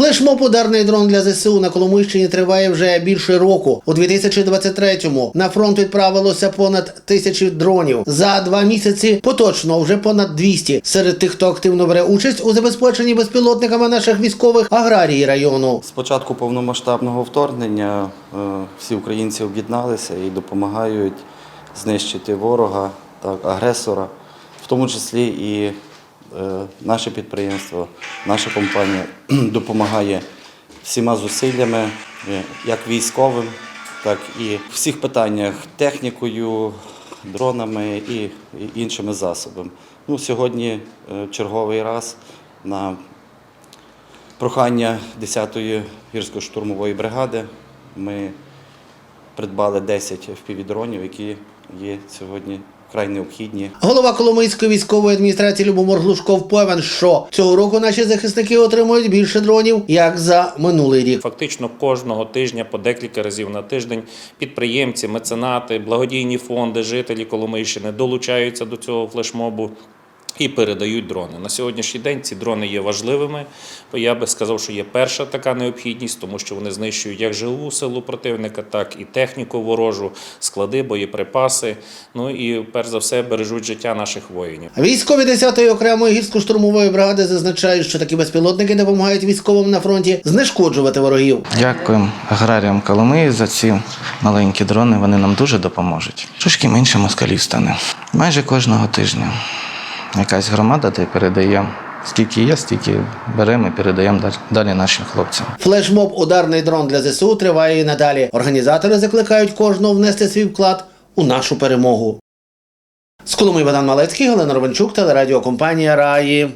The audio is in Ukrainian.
Флешмоб ударний дрон для ЗСУ на Коломийщині триває вже більше року. У 2023-му на фронт відправилося понад тисячі дронів. За два місяці поточно вже понад 200. Серед тих, хто активно бере участь у забезпеченні безпілотниками наших військових аграрії району. З початку повномасштабного вторгнення е, всі українці об'єдналися і допомагають знищити ворога, так, агресора, в тому числі і наше підприємство, наша компанія допомагає всіма зусиллями, е, як військовим, так і в всіх питаннях технікою, дронами і, іншими засобами. Ну, сьогодні е, черговий раз на прохання 10-ї гірсько-штурмової бригади ми придбали 10 FPV-дронів, які є сьогодні вкрай необхідні. Голова Коломийської військової адміністрації Любомир Глушков певен, що цього року наші захисники отримують більше дронів як за минулий рік. Фактично кожного тижня по декілька разів на тиждень підприємці, меценати, благодійні фонди, жителі Коломийщини долучаються до цього флешмобу. І передають дрони. На сьогоднішній день ці дрони є важливими. бо Я би сказав, що є перша така необхідність, тому що вони знищують як живу силу противника, так і техніку ворожу, склади, боєприпаси. Ну і перш за все бережуть життя наших воїнів. Військові 10-ї окремої гірсько-штурмової бригади зазначають, що такі безпілотники допомагають військовим на фронті знешкоджувати ворогів. Дякуємо аграріям Коломиї за ці маленькі дрони. Вони нам дуже допоможуть. Трошки менше москалів стане. Майже кожного тижня якась громада де передає. Скільки є, стільки беремо і передаємо далі- нашим хлопцям. Флешмоб ударний дрон для ЗСУ триває і надалі. Організатори закликають кожного внести свій вклад у нашу перемогу. З Коломиї Богдан Малецький, Галина Ровенчук, телерадіокомпанія Раї.